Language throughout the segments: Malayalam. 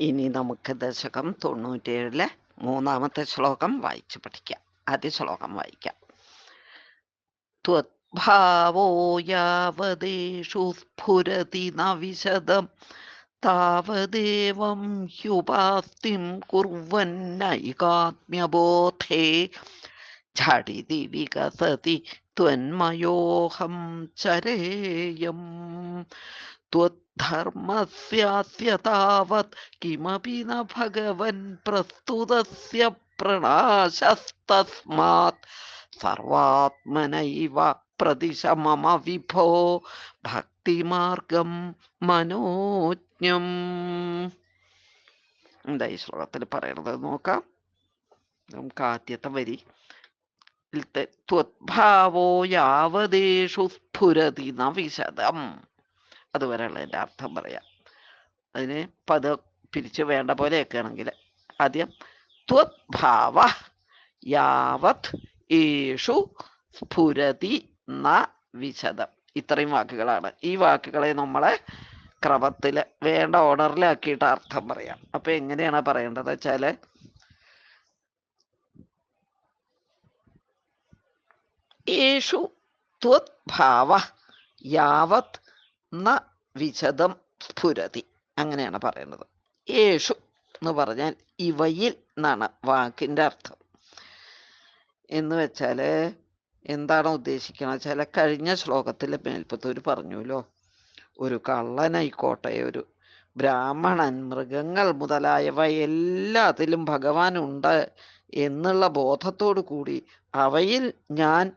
ഇനി നമുക്ക് ദശകം തൊണ്ണൂറ്റേഴിലെ മൂന്നാമത്തെ ശ്ലോകം വായിച്ചു പഠിക്കാം. ആദ്യ ശ്ലോകം വായിക്കാം. ത്വദ്ഭാവോ യാവദേഷു സ്ഫുരതി വിശദം. താവദേവം ഹ്യുപാസ്തിം കുർവന്നൈകാത്മ്യബോധേ ഝടിതി വികസതി ത്വന്മയോഹം ചരേയം. त्वद्धर्मस्यास्य तावत् किमपि न भगवन् प्रस्तुतस्य प्रणाशस्तस्मात् സർവാത്മനൈവ പ്രതിശ മമ വിഭോ ഭക്തിമാർഗം മനോജ്ഞം എന്താ ഈ ശ്ലോകത്തിൽ പറയണത് നോക്കാം നമുക്ക് ആദ്യത്തെ വരി ത്വദ്ഭാവോ യാവദേശു സ്ഫുരതി ന വിശദം അതുവരെയുള്ള എന്റെ അർത്ഥം പറയാം. അതിന് പത് പിരിച്ച് വേണ്ട പോലെ ആണെങ്കിൽ ആദ്യം ത്വദ്ഭാവ യാവത് ഏഷു സ്ഫുരതി ന വിശദം. ഇത്രയും വാക്കുകളാണ്. ഈ വാക്കുകളെ നമ്മളെ ക്രമത്തിൽ വേണ്ട ഓർഡറിലാക്കിയിട്ട് അർത്ഥം പറയാം. അപ്പൊ എങ്ങനെയാണ് പറയേണ്ടത് വെച്ചാൽ യേഷു ത്വദ്ഭാവ യാവത് ന വിശദം സ്ഫുരതി അങ്ങനെയാണ് പറയുന്നത്. യേഷു എന്ന് പറഞ്ഞാൽ ഇവയിൽ എന്നാണ് വാക്കിന്റെ അർത്ഥം. എന്ന് വെച്ചാൽ എന്താണ് ഉദ്ദേശിക്കുന്നത് ചില കഴിഞ്ഞ ശ്ലോകത്തിൽ മേൽപ്പത്തൂർ പറഞ്ഞുല്ലോ. ഒരു കള്ളനായിക്കോട്ടെ ഒരു ബ്രാഹ്മണൻ മൃഗങ്ങൾ മുതലായവ എല്ലാത്തിലും ഭഗവാൻ ഉണ്ട് എന്നുള്ള ബോധത്തോടു കൂടി അവയിൽ ഞാൻ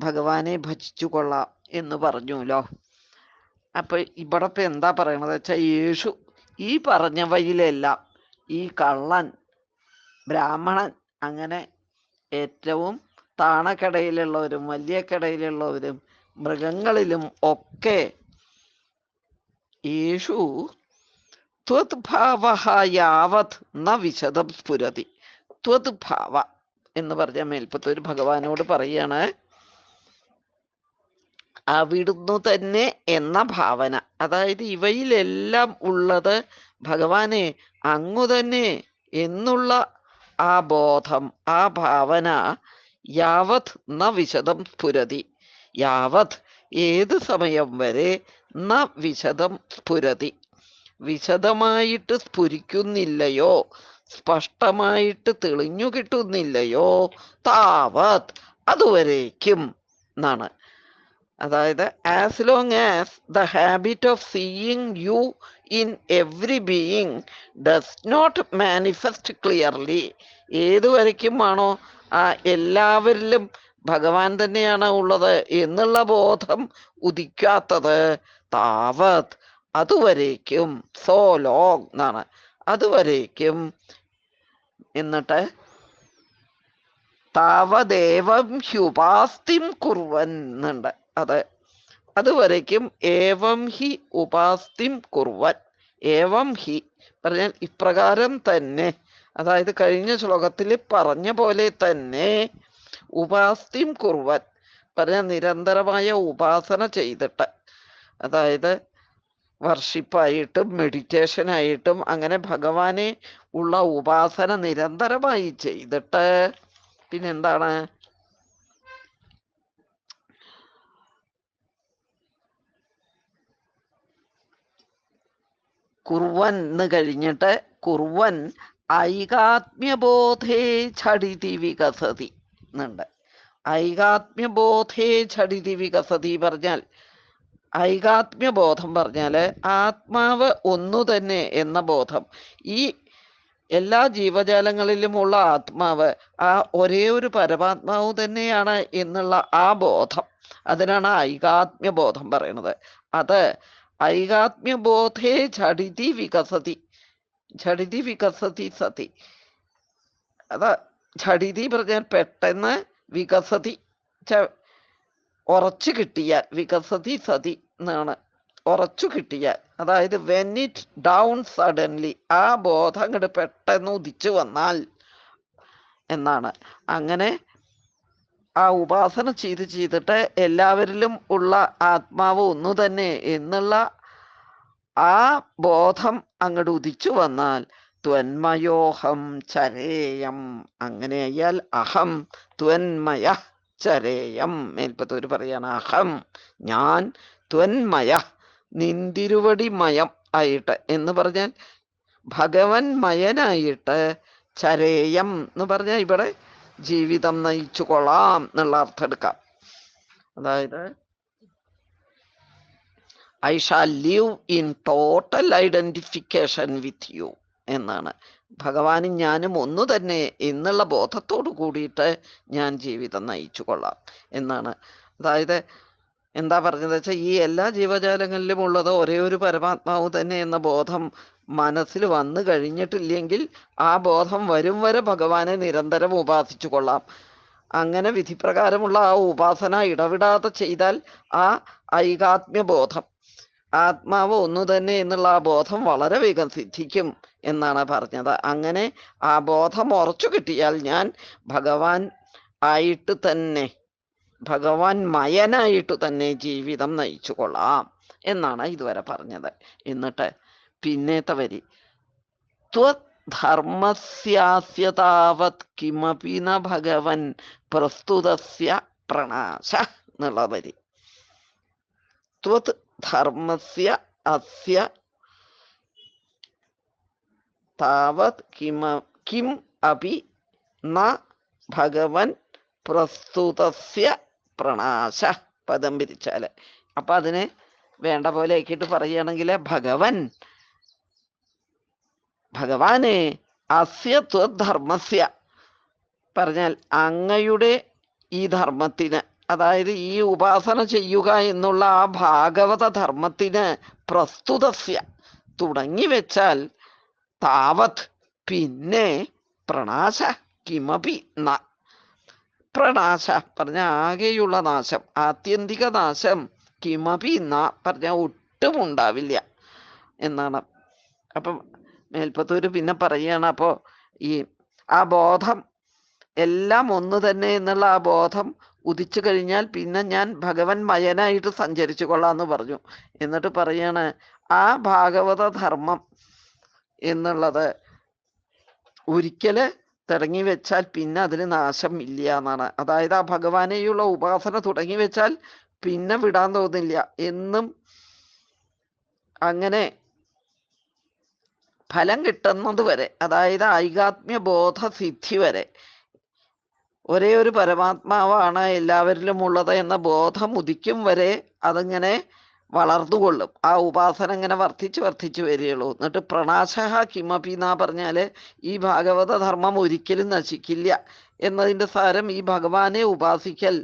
ഭഗവാനെ ഭജിച്ചു കൊള്ളാം എന്ന് പറഞ്ഞുല്ലോ. അപ്പൊ ഇവിടെ എന്താ പറയണത് വെച്ചാൽ യേശു ഈ പറഞ്ഞവയിലെല്ലാം ഈ കള്ളൻ ബ്രാഹ്മണൻ അങ്ങനെ ഏറ്റവും താണക്കടയിലുള്ളവരും വലിയ കടയിലുള്ളവരും മൃഗങ്ങളിലും ഒക്കെ യേശു ത്വത് യാവത് ന വിശദം സ്ഫുരതി. ത്വത്ഭാവ എന്ന് പറഞ്ഞ മേൽപ്പത്തൊരു ഭഗവാനോട് പറയാണ്. അവിടുന്നു തന്നെ എന്ന ഭാവന. അതായത് ഇവയിലെല്ലാം ഉള്ളത് ഭഗവാനെ അങ്ങു തന്നെ എന്നുള്ള ആ ബോധം ആ ഭാവന യാവത് ന വിശദം സ്ഫുരതി യാവത് ഏത് സമയം വരെ ന വിശദം സ്ഫുരതി വിശദമായിട്ട് സ്ഫുരിക്കുന്നില്ലയോ? സ്പഷ്ടമായിട്ട് തെളിഞ്ഞു കിട്ടുന്നില്ലയോ? താവത് അതുവരേക്കും എന്നാണ് അതായത് as long as the habit of seeing you in every being does not manifest clearly ഏതുവരയ്ക്കുമാണോ ആ എല്ലാവരിലും ഭഗവാൻ തന്നെയാണ് ഉള്ളത് എന്നുള്ള ബോധം ഉദിക്കാത്തത് താവത് അതുവരേക്കും സോ ലോങ് എന്നാണ്. അതുവരേക്കും എന്നിട്ട് താവദേവം ഹ്യുപാസ്തിം കുറുവൻ എന്നുണ്ട്. അത്. അതുവരയ്ക്കും ഏവം ഹി ഉപാസ്തിം കുർവൻ. ഏവം ഹി പറഞ്ഞാൽ ഇപ്രകാരം തന്നെ. അതായത് കഴിഞ്ഞ ശ്ലോകത്തിൽ പറഞ്ഞ പോലെ തന്നെ ഉപാസ്തിം കുർവൻ. പറഞ്ഞ നിരന്തരമായ ഉപാസന ചെയ്തിട്ട്. അതായത് വർഷിപ്പായിട്ടും മെഡിറ്റേഷനായിട്ടും അങ്ങനെ ഭഗവാനെ ഉള്ള ഉപാസന നിരന്തരമായി ചെയ്തിട്ട്. പിന്നെന്താണ്? കുർവൻ എന്ന് കഴിഞ്ഞിട്ട് കുർവൻ ഐകാത്മ്യബോധേ ഛടിതി വികസതി എന്നുണ്ട്. ഐകാത്മ്യബോധേ ഛടിതി വികസതി പറഞ്ഞാൽ ഐകാത്മ്യബോധം പറഞ്ഞാൽ ആത്മാവ് ഒന്നു തന്നെ എന്ന ബോധം. ഈ എല്ലാ ജീവജാലങ്ങളിലുമുള്ള ആത്മാവ് ആ ഒരേ ഒരു പരമാത്മാവ് തന്നെയാണ് എന്നുള്ള ആ ബോധം. അതിനാണ് ഐകാത്മ്യബോധം പറയുന്നത്. അത് ഐകാത്മ്യബോധേ ഝടിതി വികസതി. ഝടിതി വികസതി സതി. അതാ ഝടിതി പറഞ്ഞാൽ പെട്ടെന്ന് വികസതി ഉറച്ചു കിട്ടിയാൽ വികസതി സതി എന്നാണ്. ഉറച്ചു കിട്ടിയാൽ അതായത് വെൻ ഇറ്റ് ഡൗൺ സഡൻലി ആ ബോധം അങ്ങോട്ട് പെട്ടെന്ന് ഉദിച്ചു വന്നാൽ എന്നാണ്. അങ്ങനെ ആ ഉപാസന ചെയ്ത് ചെയ്തിട്ട് എല്ലാവരിലും ഉള്ള ആത്മാവ് ഒന്നു തന്നെ എന്നുള്ള ആ ബോധം അങ്ങോട്ട് ഉദിച്ചു വന്നാൽ ത്വന്മയോഹം ചരേയം. അങ്ങനെയായാൽ അഹം ത്വന്മയ ചരേയം. മേൽപ്പത്തൂര് പറയാണ് അഹം. ഞാൻ ത്വന്മയ നിന്തിരുവടി മയം ആയിട്ട് എന്ന് പറഞ്ഞാൽ ഭഗവൻ മയനായിട്ട് ചരേയം എന്ന് പറഞ്ഞാൽ ഇവിടെ ജീവിതം നയിച്ചു കൊള്ളാം എന്നുള്ള അർത്ഥം എടുക്കാം. അതായത് I shall live in total identification with you എന്നാണ്. ഭഗവാനും ഞാനും ഒന്നു തന്നെ എന്നുള്ള ബോധത്തോടു കൂടിയിട്ട് ഞാൻ ജീവിതം നയിച്ചു കൊള്ളാം എന്നാണ്. അതായത് എന്താ പറഞ്ഞത് വെച്ചാൽ ഈ എല്ലാ ജീവജാലങ്ങളിലും ഉള്ളത് ഒരേ ഒരു പരമാത്മാവ് തന്നെ എന്ന ബോധം മനസ്സിൽ വന്നു കഴിഞ്ഞിട്ടില്ലെങ്കിൽ ആ ബോധം വരും വരെ ഭഗവാനെ നിരന്തരം ഉപാസിച്ചു കൊള്ളാം. അങ്ങനെ വിധിപ്രകാരമുള്ള ആ ഉപാസന ഇടവിടാതെ ചെയ്താൽ ആ ഐകാത്മ്യ ബോധം ആത്മാവ് ഒന്നു തന്നെ എന്നുള്ള ആ ബോധം വളരെ വേഗം സിദ്ധിക്കും എന്നാണ് പറഞ്ഞത്. അങ്ങനെ ആ ബോധം ഉറച്ചു കിട്ടിയാൽ ഞാൻ ഭഗവാൻ ആയിട്ട് തന്നെ ഭഗവാൻ മയനായിട്ട് തന്നെ ജീവിതം നയിച്ചു കൊള്ളാം എന്നാണ് ഇതുവരെ പറഞ്ഞത്. എന്നിട്ട് പിന്നത്തെ വരി? ധർമ്മസ്യാസ്യതാവത് കിമപി ന ഭഗവൻ പ്രസ്തുതസ്യ പ്രണാശ എന്നുള്ള വരി. ത്വത് ധർമ്മസ്യ അസ്യ താവത് കിമ കിം അപി ന ഭഗവൻ പ്രസ്തുതസ്യ പ്രണാശ പദം പിരിച്ചാൽ അപ്പൊ അതിനെ വേണ്ട പോലെ ആക്കിയിട്ട് പറയുകയാണെങ്കിൽ ഭഗവൻ ഭഗവാനെ അസ്യ ത്വധർമ്മസ്യ പറഞ്ഞാൽ അങ്ങയുടെ ഈ ധർമ്മത്തിന് അതായത് ഈ ഉപാസന ചെയ്യുക എന്നുള്ള ആ ഭാഗവത ധർമ്മത്തിന് പ്രസ്തുതസ്യ. തുടങ്ങി വെച്ചാൽ താവത് പിന്നെ പ്രണാശ കിമപി ന. പ്രണാശ പറഞ്ഞ ആകെയുള്ള നാശം ആത്യന്തിക നാശം കിമപി ന പറഞ്ഞ ഒട്ടും ഉണ്ടാവില്ല എന്നാണ്. അപ്പം മേൽപ്പത്തൂര് പിന്നെ പറയുകയാണ് അപ്പോൾ ഈ ആ ബോധം എല്ലാം ഒന്ന് തന്നെ എന്നുള്ള ആ ബോധം ഉദിച്ചു കഴിഞ്ഞാൽ പിന്നെ ഞാൻ ഭഗവൻ മയനായിട്ട് സഞ്ചരിച്ചു കൊള്ളാന്ന് പറഞ്ഞു. എന്നിട്ട് പറയാണ് ആ ഭാഗവത ധർമ്മം എന്നുള്ളത് ഒരിക്കൽ തുടങ്ങി വെച്ചാൽ പിന്നെ അതിന് നാശം ഇല്ല എന്നാണ്. അതായത് ആ ഭഗവാനെയുള്ള ഉപാസന തുടങ്ങി വെച്ചാൽ പിന്നെ വിടാൻ തോന്നില്ല. എന്നും അങ്ങനെ ഫലം കിട്ടുന്നത് വരെ അതായത് ഐകാത്മ്യ ബോധ സിദ്ധി വരെ. ഒരേ ഒരു പരമാത്മാവാണ് എല്ലാവരിലും ഉള്ളത് എന്ന ബോധം ഉദിക്കും വരെ അതിങ്ങനെ വളർന്നുകൊള്ളും. ആ ഉപാസന ഇങ്ങനെ വർദ്ധിച്ച് വർദ്ധിച്ചു വരികയുള്ളൂ. എന്നിട്ട് പ്രണാശഹ കിമപി എന്നാ പറഞ്ഞാൽ ഈ ഭാഗവത ധർമ്മം ഒരിക്കലും നശിക്കില്ല എന്നതിന്റെ സാരം ഈ ഭഗവാനെ ഉപാസിക്കൽ.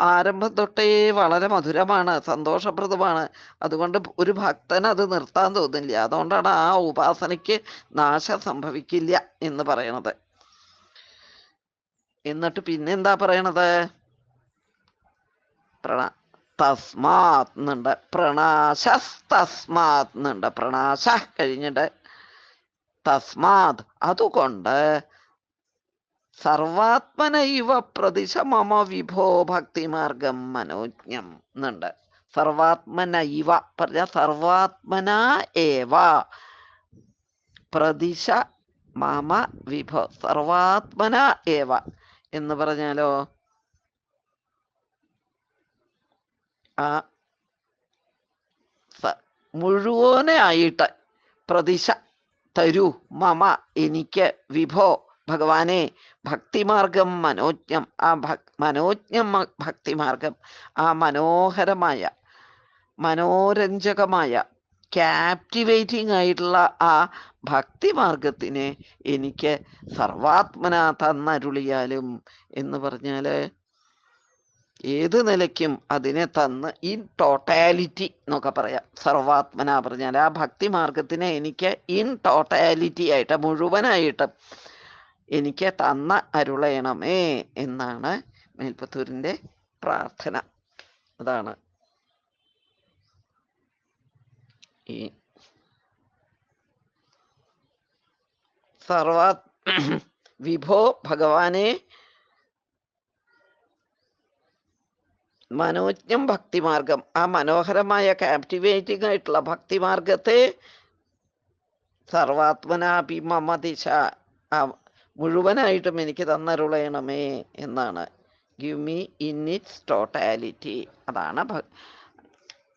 ആരംഭം തൊട്ടേ വളരെ മധുരമാണ് സന്തോഷപ്രദമാണ്. അതുകൊണ്ട് ഒരു ഭക്തന് അത് നിർത്താൻ തോന്നില്ല. അതുകൊണ്ടാണ് ആ ഉപാസനയ്ക്ക് നാശം സംഭവിക്കില്ല എന്ന് പറയണത്. എന്നിട്ട് പിന്നെ എന്താ പറയണത്? പ്രണ തസ്മാത് എന്നുണ്ട് പ്രണാശസ് തസ്മാത് എന്നുണ്ട് പ്രണാശ കഴിഞ്ഞിട്ട് തസ്മാത്. അതുകൊണ്ട് സർവാത്മനൈവ പ്രതിശ മമ വിഭോ ഭക്തിമാർഗം മനോജ്ഞം എന്നുണ്ട് സർവാത്മനൈവ പറഞ്ഞ സർവാത്മന ഏവ. പ്രതിശ മാമ വിഭോ സർവാത്മന ഏവ എന്ന് പറഞ്ഞാലോ? ആ മുഴുവനായിട്ട് പ്രതിശ തരൂ മമ എനിക്ക് വിഭോ ഭഗവാനെ ഭക്തിമാർഗം മനോജ്ഞം. ആ ഭക് മനോജ്ഞം ഭക്തിമാർഗം ആ മനോഹരമായ മനോരഞ്ജകമായ ക്യാപ്റ്റിവേറ്റിംഗ് ആയിട്ടുള്ള ആ ഭക്തിമാർഗത്തിനെ എനിക്ക് സർവാത്മന തന്നരുളിയാലും എന്ന് പറഞ്ഞാൽ ഏത് നിലയ്ക്കും അതിനെ തന്ന് ഇൻ ടോട്ടാലിറ്റി എന്നൊക്കെ പറയാം. സർവാത്മന പറഞ്ഞാൽ ആ ഭക്തി മാർഗത്തിനെ എനിക്ക് ഇൻ ടോട്ടാലിറ്റി ആയിട്ട് മുഴുവനായിട്ട് എനിക്ക് തന്ന അരുളയണമേ എന്നാണ് മേൽപ്പത്തൂരിന്റെ പ്രാർത്ഥന. അതാണ്. ഈ സർവാ വിഭോ ഭഗവാനെ മനോജ്ഞം ഭക്തിമാർഗം. ആ മനോഹരമായ കാപ്റ്റിവേറ്റിംഗ് ആയിട്ടുള്ള ഭക്തിമാർഗത്തെ സർവാത്മനാപി ആ മുഴുവനായിട്ടും എനിക്ക് തന്നരുളയണമേ എന്നാണ്. Give me in its totality അതാണ്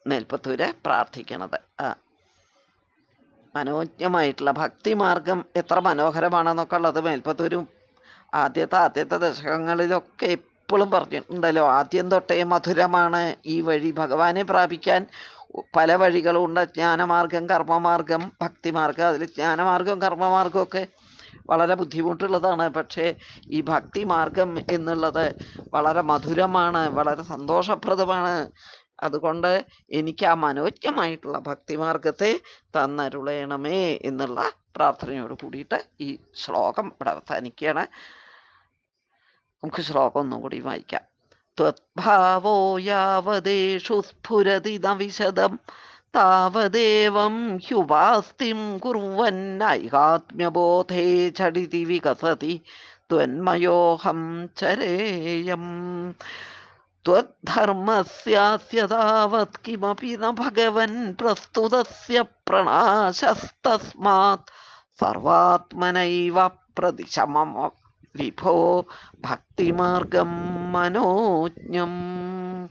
നെൽപ്പത്തൂര് പ്രാർത്ഥിക്കണത്. ആ. മനോജ്ഞമായിട്ടുള്ള ഭക്തിമാർഗം എത്ര മനോഹരമാണെന്നൊക്കെ ഉള്ളത് മേൽപ്പത്തൂരും ആദ്യത്തെ ആദ്യത്തെ ദശകങ്ങളിലൊക്കെ എപ്പോഴും പറഞ്ഞിട്ടുണ്ടല്ലോ. ആദ്യം തൊട്ടേ മധുരമാണ് ഈ വഴി ഭഗവാനെ പ്രാപിക്കാൻ പല വഴികളുണ്ട്. ജ്ഞാനമാർഗം കർമ്മമാർഗം ഭക്തിമാർഗം അതിൽ ജ്ഞാനമാർഗം കർമ്മമാർഗം ഒക്കെ വളരെ ബുദ്ധിമുട്ടുള്ളതാണ്. പക്ഷേ ഈ ഭക്തി മാർഗം എന്നുള്ളത് വളരെ മധുരമാണ് വളരെ സന്തോഷപ്രദമാണ്. അതുകൊണ്ട് എനിക്ക് ആ മനോജ്ഞമായിട്ടുള്ള ഭക്തിമാർഗത്തെ തന്നരുളയണമേ എന്നുള്ള പ്രാർത്ഥനയോട് കൂടിയിട്ട് ഈ ശ്ലോകം ഇവിടെ അവസാനിക്കുകയാണ്. നമുക്ക് ശ്ലോകം ഒന്നും കൂടി വായിക്കാം. ത്വത്ഭാവോ യാവദേഷു സ്ഫുരതി ന तावदेवं ह्युवास्तिं कुर्वन्नैकात्म्यबोधे झटिति विकसति त्वन्मयोऽहं चरेयम्। त्वद्धर्मस्यास्य तावत् किमपि न भगवन् प्रस्तुतस्य प्रणाशस्तस्मात् सर्वात्मनैव प्रतिशमम विभो भक्तिमार्गं मनोज्ञम्।